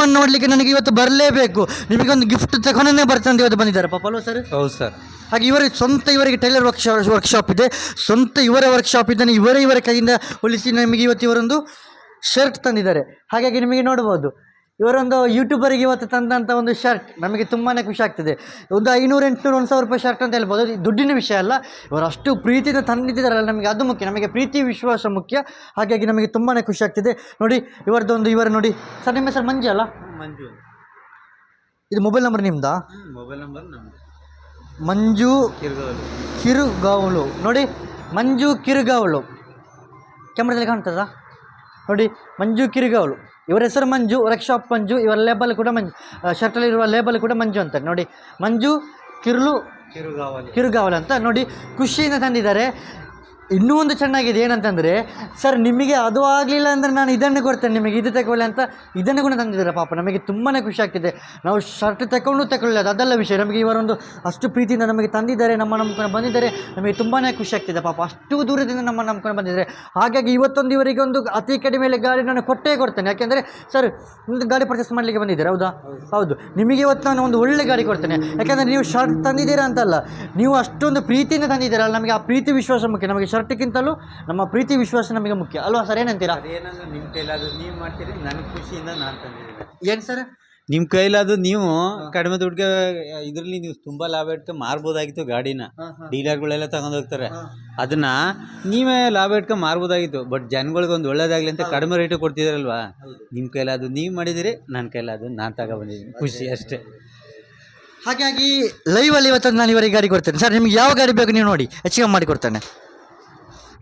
ನಿಮ್ಮನ್ನು ನೋಡಲಿಕ್ಕೆ ನನಗೆ ಇವತ್ತು ಬರಲೇಬೇಕು. ನಿಮಗೊಂದು ಗಿಫ್ಟ್ ತಗೊಂಡೇ ಬರ್ತಂತ ಇವತ್ತು ಬಂದಿದ್ದಾರೆ. ಪಾಪ ಅಲ್ವಾ ಸರ್? ಹೌದು ಸರ್. ಹಾಗೆ ಇವರಿಗೆ ಸ್ವಂತ ಇವರಿಗೆ ಟೈಲರ್ ವರ್ಕ್ ವರ್ಕ್ಶಾಪ್ ಇದೆ. ಸ್ವಂತ ಇವರ ವರ್ಕ್ಶಾಪ್ ಇದ್ದಾನೆ. ಇವರೇ ಇವರ ಕೈಯಿಂದ ಉಳಿಸಿ ನಮಗೆ ಇವತ್ತು ಇವರೊಂದು ಶರ್ಟ್ ತಂದಿದ್ದಾರೆ. ಹಾಗಾಗಿ ನಿಮಗೆ ನೋಡ್ಬೋದು. ಇವರೊಂದು ಯೂಟ್ಯೂಬರಿಗೆ ಇವತ್ತು ತಂದಂಥ ಒಂದು ಶರ್ಟ್ ನಮಗೆ ತುಂಬಾ ಖುಷಿ ಆಗ್ತದೆ. ಒಂದು ಐನೂರು ಎಂಟುನೂರು ಒಂದು ಸಾವಿರ ರೂಪಾಯಿ ಶರ್ಟ್ ಅಂತ ಹೇಳ್ಬೋದು. ದುಡ್ಡಿನ ವಿಷಯ ಅಲ್ಲ. ಇವರು ಅಷ್ಟು ಪ್ರೀತಿಯಿಂದ ತಂದಿದ್ದಾರಲ್ಲ ನಮಗೆ. ಅದು ಮುಖ್ಯ. ನಮಗೆ ಪ್ರೀತಿ ವಿಶ್ವಾಸ ಮುಖ್ಯ. ಹಾಗಾಗಿ ನಮಗೆ ತುಂಬಾ ಖುಷಿ ಆಗ್ತಿದೆ. ನೋಡಿ ಇವರದೊಂದು ಇವರ ನೋಡಿ. ಸರ್ ನಿಮ್ಮ ಹೆಸರು ಮಂಜು ಅಲ್ಲ? ಮಂಜು ಇದು ಮೊಬೈಲ್ ನಂಬರ್ ನಿಮ್ಮದಾ ಮೊಬೈಲ್ ನಂಬರ್ ಮಂಜು ಕಿರುಗಾವಳು ಕಿರುಗಾವಲು. ನೋಡಿ ಮಂಜು ಕಿರುಗಾವಲು. ಕ್ಯಾಮ್ರಾದಲ್ಲಿ ಕಾಣ್ತದಾ? ನೋಡಿ ಮಂಜು ಕಿರುಗಾವಲು ಇವರ ಹೆಸರು ಮಂಜು ವರ್ಕ್ಶಾಪ್ ಮಂಜು ಇವರ ಲೇಬಲ್ ಕೂಡ ಮಂಜು. ಶರ್ಟಲ್ಲಿರುವ ಲೇಬಲ್ ಕೂಡ ಮಂಜು ಅಂತ. ನೋಡಿ ಮಂಜು ಕಿರುಳು ಕಿರುಗಾವಲ್. ಕಿರುಗಾವಲು ಅಂತ. ನೋಡಿ ಖುಷಿಯಿಂದ ತಂದಿದ್ದಾರೆ. ಇನ್ನೂ ಒಂದು ಚೆನ್ನಾಗಿದೆ, ಏನಂತಂದರೆ, ಸರ್, ನಿಮಗೆ ಅದು ಆಗಲಿಲ್ಲ ಅಂದರೆ ನಾನು ಇದನ್ನು ಕೊಡ್ತೇನೆ, ನಿಮಗೆ ಇದು ತಗೊಳ್ಳಿ ಅಂತ ಇದನ್ನು ಕೂಡ ತಂದಿದ್ದಾರೆ ಪಾಪ, ನಮಗೆ ತುಂಬಾ ಖುಷಿ ಆಗ್ತಿದೆ. ನಾವು ಶರ್ಟ್ ತಗೊಂಡು ತಗೊಳ್ಳೋದು ಅದೆಲ್ಲ ವಿಷಯ, ನಮಗೆ ಇವರೊಂದು ಅಷ್ಟು ಪ್ರೀತಿಯಿಂದ ನಮಗೆ ತಂದಿದ್ದಾರೆ, ನಮ್ಮ ನಂಬ್ಕೊಂಡು ಬಂದಿದ್ದಾರೆ, ನಮಗೆ ತುಂಬಾ ಖುಷಿ ಆಗ್ತಿದೆ ಪಾಪ, ಅಷ್ಟು ದೂರದಿಂದ ನಮ್ಮ ನಂಬ್ಕೊಂಡು ಬಂದಿದ್ದಾರೆ. ಹಾಗಾಗಿ ಇವತ್ತೊಂದು ಇವರಿಗೆ ಒಂದು ಅತಿ ಕಡಿಮೆ ಗಾಡಿ ನಾನು ಕೊಟ್ಟೇ ಕೊಡ್ತೇನೆ, ಯಾಕೆಂದರೆ, ಸರ್, ಒಂದು ಗಾಡಿ ಪರ್ಚೇಸ್ ಮಾಡಲಿಕ್ಕೆ ಬಂದಿದ್ದಾರೆ? ಹೌದಾ? ಹೌದು. ನಿಮಗೆ ಇವತ್ತು ನಾನು ಒಂದು ಒಳ್ಳೆ ಗಾಡಿ ಕೊಡ್ತೇನೆ, ಯಾಕೆಂದರೆ ನೀವು ಶರ್ಟ್ ತಂದಿದ್ದೀರಾ ಅಂತಲ್ಲ, ನೀವು ಅಷ್ಟೊಂದು ಪ್ರೀತಿಯಿಂದ ತಂದಿದ್ದೀರಲ್ಲ, ನಮಗೆ ಆ ಪ್ರೀತಿ ವಿಶ್ವಾಸ ಮುಖ್ಯ, ನಮಗೆ ಶರ್ಟ್ಗಿಂತಲೂ ನಮ್ಮ ಪ್ರೀತಿ ವಿಶ್ವಾಸ ನಮಗೆ ಮುಖ್ಯ. ಅಲ್ವಾ ಸರ್? ಏನಂತೀರಾ? ಅದೇನಂದ್ರೆ ನಿಮ್ಮ ಕೈಲಾದ್ರು ನೀವು ಮಾಡ್ತೀರಿ ನನಗೆ ಖುಷಿಯಿಂದ ನಾನು ತಂದಿದ್ದೀನಿ. ಏನು ಸರ್? ನಿಮ್ಮ ಕೈಲಾದ್ರು ನೀವು ಕಡಿಮೆ ದುಡ್ಡಿಗೆ ಇದರಲ್ಲಿ ನೀವು ತುಂಬ ಲಾಭ ಇಟ್ಕೊಂಡು ಮಾರ್ಬೋದಾಗಿತ್ತು ಗಾಡಿನ. ಡೀಲರ್ಗಳೆಲ್ಲ ತಗೊಂಡ್ ಹೋಗ್ತಾರೆ. ಅದನ್ನ ನೀವೇ ಲಾಭ ಇಟ್ಕೊಂಡು ಮಾರ್ಬೋದಾಗಿತ್ತು. ಬಟ್ ಜನಗಳಿಗೆ ಒಂದು ಒಳ್ಳೇದಾಗಲಿ ಅಂತ ಕಡಿಮೆ ರೇಟ್ ಕೊಡ್ತಿದ್ರಲ್ವಾ? ನಿಮ್ಮ ಕೈಲಾದ್ರು ನೀವು ಮಾಡಿದಿರಿ ನನ್ನ ಕೈಲಾದ್ರು ನಾನು ತಗೊಬಂದಿದ್ದೀನಿ ಖುಷಿ ಅಷ್ಟೇ. ಹಾಗಾಗಿ ಲೈವಲ್ಲಿ ಇವತ್ತೊಂದು ನಾನು ಇವರಿಗೆ ಗಾಡಿ ಕೊಡ್ತೇನೆ. ಸರ್ ನಿಮ್ಗೆ ಯಾವ ಗಾಡಿ ಬೇಕು ನೀವು ನೋಡಿ. ಹೆಚ್ಚಿಗೆ ಮಾಡಿ ಕೊಡ್ತೇನೆ.